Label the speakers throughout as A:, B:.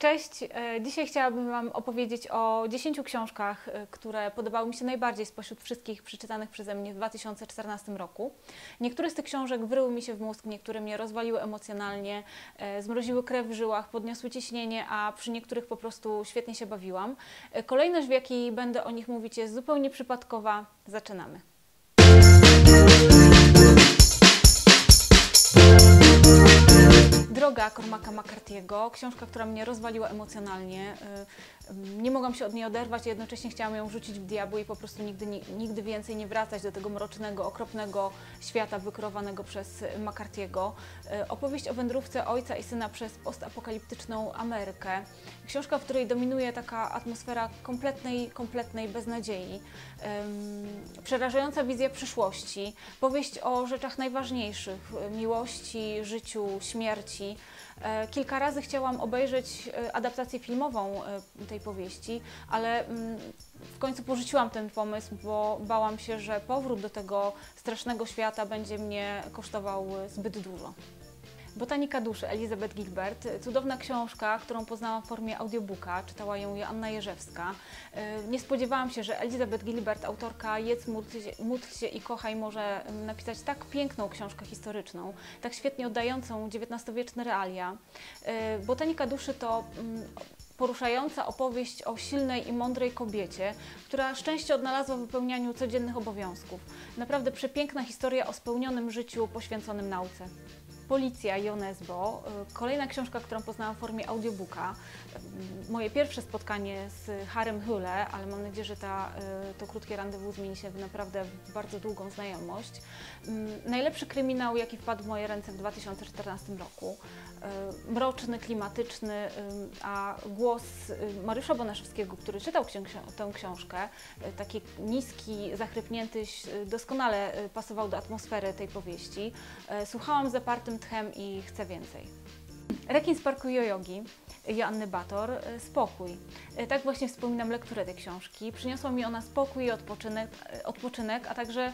A: Cześć, e, dzisiaj chciałabym Wam opowiedzieć o 10 książkach, e, które podobały mi się najbardziej spośród wszystkich przeczytanych przeze mnie w 2014 roku. Niektóre z tych książek wryły mi się w mózg, niektóre mnie rozwaliły emocjonalnie, e, zmroziły krew w żyłach, podniosły ciśnienie, a przy niektórych po prostu świetnie się bawiłam. Kolejność, w jakiej będę o nich mówić, jest zupełnie przypadkowa. Zaczynamy. Droga Cormaca McCarthy'ego, książka, która mnie rozwaliła emocjonalnie. Y, nie mogłam się od niej oderwać, jednocześnie chciałam ją rzucić w diabły i po prostu nigdy, nigdy więcej nie wracać do tego mrocznego, okropnego świata wykreowanego przez McCarthy'ego. Y, opowieść o wędrówce ojca i syna przez postapokaliptyczną Amerykę. Książka, w której dominuje taka atmosfera kompletnej, kompletnej beznadziei. Przerażająca wizja przyszłości. Powieść o rzeczach najważniejszych, miłości, życiu, śmierci. E, kilka razy chciałam obejrzeć e, adaptację filmową e, tej powieści, ale mm, w końcu porzuciłam ten pomysł, bo bałam się, że powrót do tego strasznego świata będzie mnie kosztował zbyt dużo. Botanika duszy Elizabeth Gilbert, cudowna książka, którą poznałam w formie audiobooka, czytała ją Joanna Jerzewska. E, nie spodziewałam się, że Elizabeth Gilbert, autorka Jedz, módl się i kochaj, może napisać tak piękną książkę historyczną, tak świetnie oddającą XIX-wieczne realia. E, Botanika duszy to mm, poruszająca opowieść o silnej i mądrej kobiecie, która szczęście odnalazła w wypełnianiu codziennych obowiązków. Naprawdę przepiękna historia o spełnionym życiu poświęconym nauce. Policja Jonesbo, y, kolejna książka, którą poznałam w formie audiobooka. Y, moje pierwsze spotkanie z Harem Hule, ale mam nadzieję, że ta, y, to krótkie randewu zmieni się w naprawdę bardzo długą znajomość. Najlepszy kryminał, jaki wpadł w moje ręce w 2014 roku. Mroczny, klimatyczny, a głos Mariusza Bonaszewskiego, który czytał tę książkę, taki niski, zachrypnięty, doskonale pasował do atmosfery tej powieści. Słuchałam zapartym tchem i chcę więcej. Rekin z parku Jojogi Joanny Bator, e, Spokój. E, tak właśnie wspominam lekturę tej książki. Przyniosła mi ona spokój i odpoczynek, e, odpoczynek, a także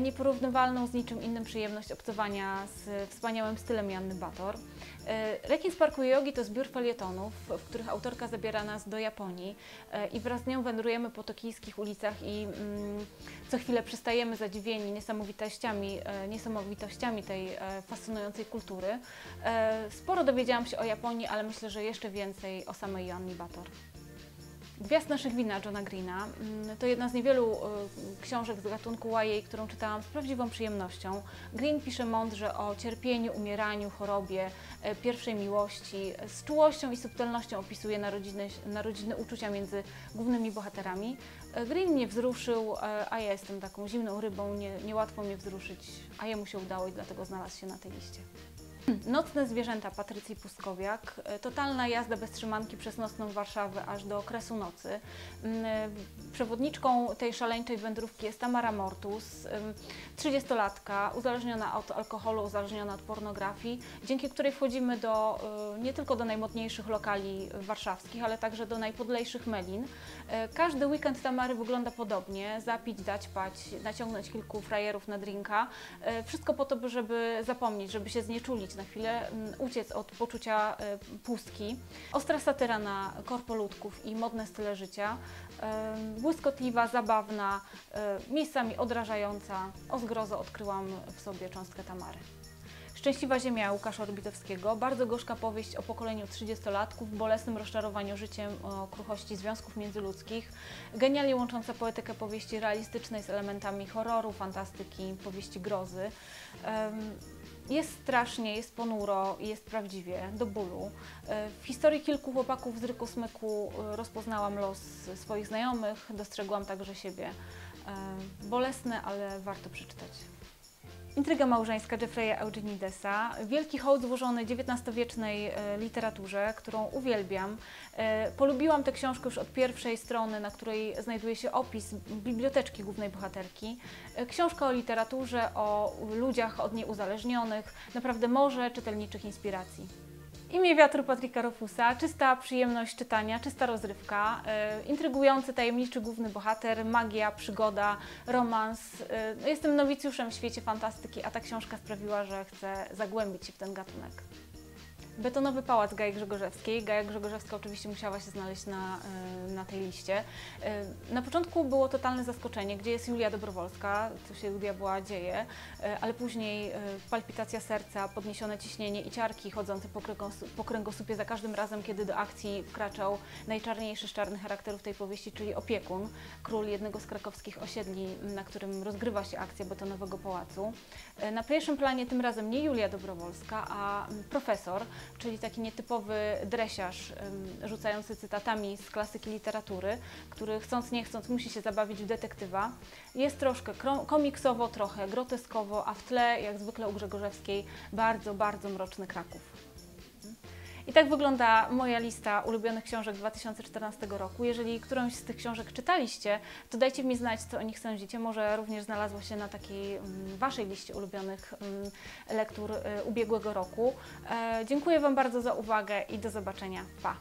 A: nieporównywalną z niczym innym przyjemność obcowania z wspaniałym stylem Joanny Bator. Rekin z parku Jogi to zbiór felietonów, w których autorka zabiera nas do Japonii i wraz z nią wędrujemy po tokijskich ulicach i mm, co chwilę przystajemy zadziwieni niesamowitościami, niesamowitościami tej fascynującej kultury. Sporo dowiedziałam się o Japonii, ale myślę, że jeszcze więcej o samej Joannie Bator. Gwiazd naszych wina Johna Greena mm, to jedna z niewielu y, książek z gatunku YA, którą czytałam z prawdziwą przyjemnością. Green pisze mądrze o cierpieniu, umieraniu, chorobie, y, pierwszej miłości. Z czułością i subtelnością opisuje narodziny, narodziny uczucia między głównymi bohaterami. Y, Green mnie wzruszył, a ja jestem taką zimną rybą, nie, niełatwo mnie wzruszyć, a jemu się udało i dlatego znalazł się na tej liście. Nocne zwierzęta Patrycji Puskowiak. E, totalna jazda bez trzymanki przez nocną Warszawę aż do kresu nocy. Mm, e, przewodniczką tej szaleńczej wędrówki jest Tamara Mortus, 30-latka, uzależniona od alkoholu, uzależniona od pornografii, dzięki której wchodzimy do, e, nie tylko do najmodniejszych lokali warszawskich, ale także do najpodlejszych melin. Każdy weekend Tamary wygląda podobnie. Zapić, dać pać, naciągnąć kilku frajerów na drinka. Wszystko po to, żeby zapomnieć, żeby się znieczulić na chwilę, mm, uciec od poczucia e, pustki. Ostra satyra na korpoludków i modne style życia, błyskotliwa, zabawna, e, miejscami odrażająca. O zgrozo odkryłam w sobie cząstkę Tamary. Szczęśliwa Ziemia Łukasza Orbitowskiego, bardzo gorzka powieść o pokoleniu 30-latków, bolesnym rozczarowaniu życiem, o kruchości związków międzyludzkich, genialnie łącząca poetykę powieści realistycznej z elementami horroru, fantastyki, powieści grozy. Jest strasznie, jest ponuro, jest prawdziwie, do bólu. E, w historii kilku chłopaków z ryku smyku e, rozpoznałam los swoich znajomych, dostrzegłam także siebie. E, bolesne, ale warto przeczytać. Intryga małżeńska Jeffreya Eugenidesa, wielki hołd złożony XIX-wiecznej e, literaturze, którą uwielbiam. E, polubiłam tę książkę już od pierwszej strony, na której znajduje się opis biblioteczki głównej bohaterki. E, książka o literaturze, o ludziach od niej uzależnionych, naprawdę morze czytelniczych inspiracji. Imię wiatru Patryka Rofusa, czysta przyjemność czytania, czysta rozrywka, e, intrygujący, tajemniczy główny bohater, magia, przygoda, romans. E, jestem nowicjuszem w świecie fantastyki, a ta książka sprawiła, że chcę zagłębić się w ten gatunek. Betonowy Pałac Gai Grzegorzewskiej. Gaja Grzegorzewska oczywiście musiała się znaleźć na, e, na tej liście. E, Na początku było totalne zaskoczenie, gdzie jest Julia Dobrowolska, co się u diabła dzieje, e, ale później palpitacja serca, podniesione ciśnienie i ciarki chodzące po, po kręgosłupie za każdym razem, kiedy do akcji wkraczał najczarniejszy z czarnych charakterów tej powieści, czyli opiekun, król jednego z krakowskich osiedli, na którym rozgrywa się akcja betonowego pałacu. Na pierwszym planie tym razem nie Julia Dobrowolska, a mm, profesor, czyli taki nietypowy dresiarz rzucający cytatami z klasyki literatury, który chcąc nie chcąc musi się zabawić w detektywa. Jest troszkę komiksowo, trochę groteskowo, a w tle, jak zwykle u Grzegorzewskiej, bardzo, bardzo mroczny Kraków. I tak wygląda moja lista ulubionych książek 2014 roku. Jeżeli którąś z tych książek czytaliście, to dajcie mi znać, co o nich sądzicie. Może również znalazło się na takiej mm, Waszej liście ulubionych mm, lektur y, ubiegłego roku. E, dziękuję Wam bardzo za uwagę i do zobaczenia. Pa!